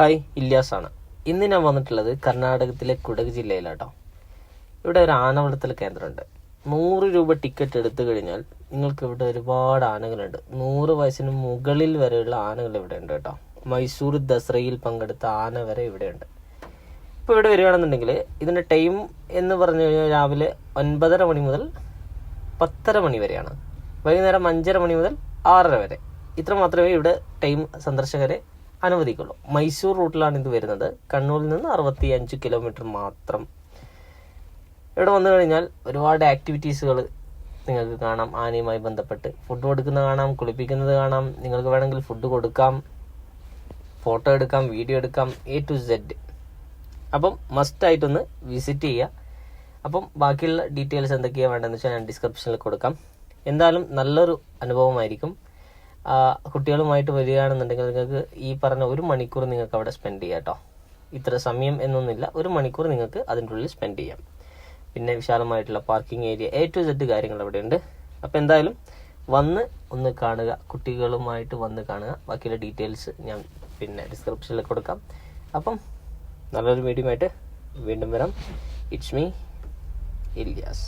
Hi ഇല്ലാസാണ് ഇന്ന് ഞാൻ വന്നിട്ടുള്ളത് കർണാടകത്തിലെ കുടക് ജില്ലയിലാട്ടോ. ഇവിടെ ഒരു ആന വളർത്തൽ കേന്ദ്രമുണ്ട്. നൂറ് രൂപ ടിക്കറ്റ് എടുത്തു കഴിഞ്ഞാൽ നിങ്ങൾക്ക് ഇവിടെ ഒരുപാട് ആനകളുണ്ട്. നൂറ് വയസ്സിന് മുകളിൽ വരെയുള്ള ആനകൾ ഇവിടെ ഉണ്ട് കേട്ടോ. മൈസൂർ ദസറയിൽ പങ്കെടുത്ത ആന വരെ ഇവിടെയുണ്ട് ഇപ്പോൾ ഇവിടെ വരികയാണെന്നുണ്ടെങ്കിൽ ഇതിന്റെ ടൈം എന്ന് പറഞ്ഞു കഴിഞ്ഞാൽ രാവിലെ ഒൻപതര മണി മുതൽ പത്തര മണി വരെയാണ്. വൈകുന്നേരം അഞ്ചര മണി മുതൽ ആറര വരെ. ഇത്ര മാത്രമേ ഇവിടെ ടൈം സന്ദർശകരെ അനുവദിക്കുള്ളൂ. മൈസൂർ റൂട്ടിലാണ് ഇത് വരുന്നത്. കണ്ണൂരിൽ നിന്ന് അറുപത്തി അഞ്ച് കിലോമീറ്റർ മാത്രം. ഇവിടെ വന്നു കഴിഞ്ഞാൽ ഒരുപാട് ആക്ടിവിറ്റീസുകൾ നിങ്ങൾക്ക് കാണാം. ആനയുമായി ബന്ധപ്പെട്ട് ഫുഡ് കൊടുക്കുന്നത് കാണാം കുളിപ്പിക്കുന്നത് കാണാം. നിങ്ങൾക്ക് വേണമെങ്കിൽ ഫുഡ് കൊടുക്കാം ഫോട്ടോ എടുക്കാം വീഡിയോ എടുക്കാം എ ടു സെഡ് അപ്പം മസ്റ്റ് ആയിട്ടൊന്ന് വിസിറ്റ് ചെയ്യുക. അപ്പം ബാക്കിയുള്ള ഡീറ്റെയിൽസ് എന്തൊക്കെയാണ് വേണ്ടതെന്ന് വെച്ചാൽ ഞാൻ ഡിസ്ക്രിപ്ഷനിൽ കൊടുക്കാം. എന്തായാലും നല്ലൊരു അനുഭവമായിരിക്കും. കുട്ടികളുമായിട്ട് വരികയാണെന്നുണ്ടെങ്കിൽ നിങ്ങൾക്ക് ഈ പറഞ്ഞ ഒരു മണിക്കൂർ നിങ്ങൾക്ക് അവിടെ സ്പെൻഡ് ചെയ്യാം കേട്ടോ. ഇത്ര സമയം എന്നൊന്നുമില്ല. ഒരു മണിക്കൂർ നിങ്ങൾക്ക് അതിന്റെ ഉള്ളിൽ സ്പെൻഡ് ചെയ്യാം. പിന്നെ വിശാലമായിട്ടുള്ള parking area A to Z കാര്യങ്ങൾ അവിടെയുണ്ട്. അപ്പോൾ എന്തായാലും വന്ന് ഒന്ന് കാണുക കുട്ടികളുമായിട്ട് വന്ന് കാണുക. ബാക്കിയുള്ള ഡീറ്റെയിൽസ് ഞാൻ പിന്നെ ഡിസ്ക്രിപ്ഷനിൽ കൊടുക്കാം. അപ്പം നല്ലൊരു മീഡിയമായിട്ട് വീണ്ടും വരാം. It's me Ilyas